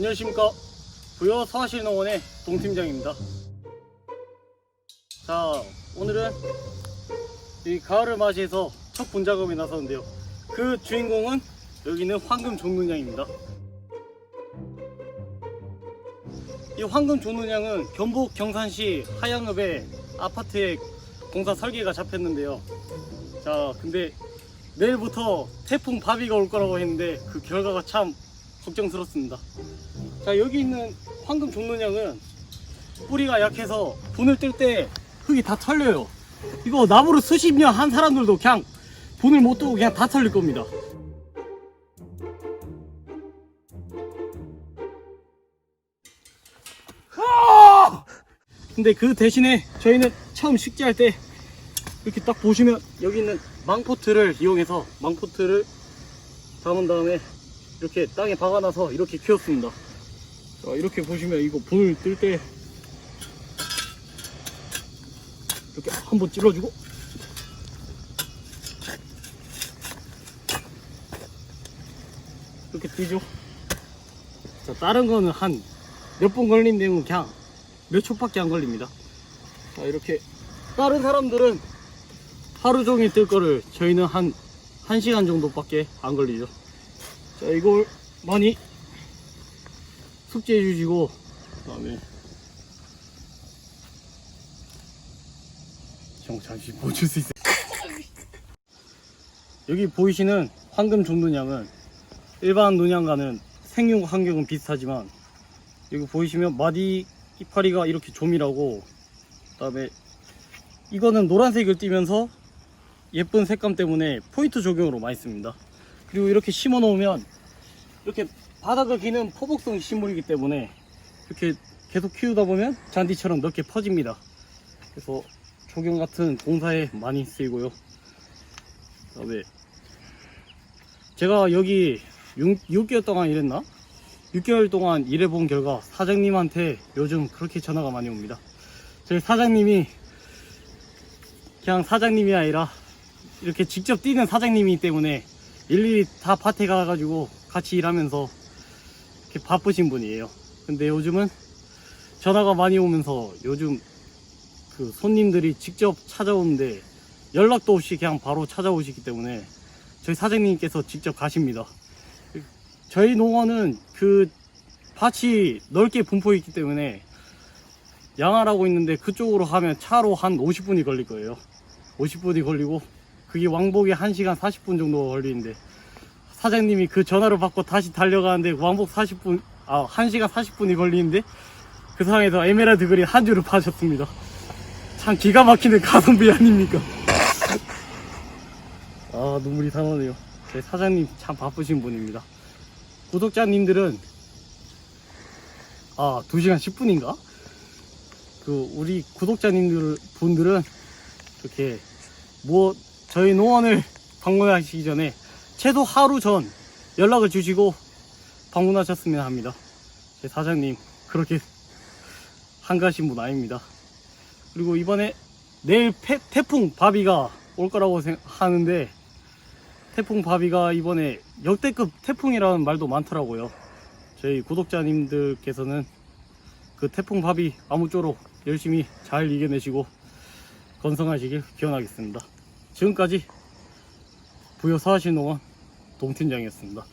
안녕하십니까. 부여 서하실농원의 동팀장입니다. 자 오늘은 이 가을을 맞이해서 첫 분작업에 나섰는데요. 그 주인공은 여기는 황금 종눈양입니다. 이 황금 종눈양은 경북 경산시 하양읍의 아파트에 공사 설계가 잡혔는데요. 자 근데 내일부터 태풍 바비가 올 거라고 했는데 그 결과가 참 걱정스럽습니다. 자 여기 있는 황금 종눈양은 뿌리가 약해서 분을 뜰 때 흙이 다 털려요. 이거 나무로 수십 년 한 사람들도 그냥 분을 못 뜨고 그냥 다 털릴 겁니다. 근데 그 대신에 저희는 처음 식재할 때 이렇게 딱 보시면 여기 있는 망포트를 이용해서 망포트를 담은 다음에 이렇게 땅에 박아놔서 이렇게 키웠습니다. 자, 이렇게 보시면 이거 분을 뜰때 이렇게 한번 찔러주고 이렇게 뜨죠. 자, 다른 거는 한 몇 분 걸린다면 그냥 몇 초밖에 안 걸립니다. 자, 이렇게 다른 사람들은 하루 종일 뜰 거를 저희는 한 1시간 정도밖에 안 걸리죠. 자, 이걸 많이 숙제해 주시고, 그 다음에, 형, 잠시 보실 수 있어요? 여기 보이시는 황금 종눈양은 일반 눈양과는 생육 환경은 비슷하지만, 여기 보이시면 마디 이파리가 이렇게 조밀하고, 그 다음에 이거는 노란색을 띠면서 예쁜 색감 때문에 포인트 적용으로 많이 씁니다. 그리고 이렇게 심어 놓으면 이렇게 바닥을 기는 포복성 식물이기 때문에 이렇게 계속 키우다 보면 잔디처럼 넓게 퍼집니다. 그래서 조경 같은 공사에 많이 쓰이고요. 그다음에 제가 여기 6, 6개월 동안 일했나? 6개월 동안 일해본 결과 사장님한테 요즘 그렇게 전화가 많이 옵니다. 저희 사장님이 그냥 사장님이 아니라 이렇게 직접 뛰는 사장님이기 때문에 일일이 다 밭에 가가지고 같이 일하면서 이렇게 바쁘신 분이에요. 근데 요즘은 전화가 많이 오면서 요즘 그 손님들이 직접 찾아오는데 연락도 없이 그냥 바로 찾아오시기 때문에 저희 사장님께서 직접 가십니다. 저희 농원은 그 밭이 넓게 분포 있기 때문에 양화라고 있는데 그쪽으로 가면 차로 한 50분이 걸릴 거예요. 50분이 걸리고 그게 왕복에 1시간 40분 정도 걸리는데 사장님이 그 전화를 받고 다시 달려가는데 왕복 40분 아 1시간 40분이 걸리는데 그 상황에서 에메랄드 그린 한 줄을 파셨습니다. 참 기가 막히는 가성비 아닙니까? 아 눈물이 나오네요. 제 사장님 참 바쁘신 분입니다. 구독자님들은 아 2시간 10분인가? 그 우리 구독자님들 분들은 이렇게 뭐 저희 농원을 방문하시기 전에 최소 하루 전 연락을 주시고 방문하셨으면 합니다. 제 사장님 그렇게 한가하신 분 아닙니다. 그리고 이번에 내일 패- 태풍 바비가 올 거라고 생- 하는데 태풍 바비가 이번에 역대급 태풍이라는 말도 많더라고요. 저희 구독자님들께서는 그 태풍 바비 아무쪼록 열심히 잘 이겨내시고 건성하시길 기원하겠습니다. 지금까지 부여 사하신농원 동팀장이었습니다.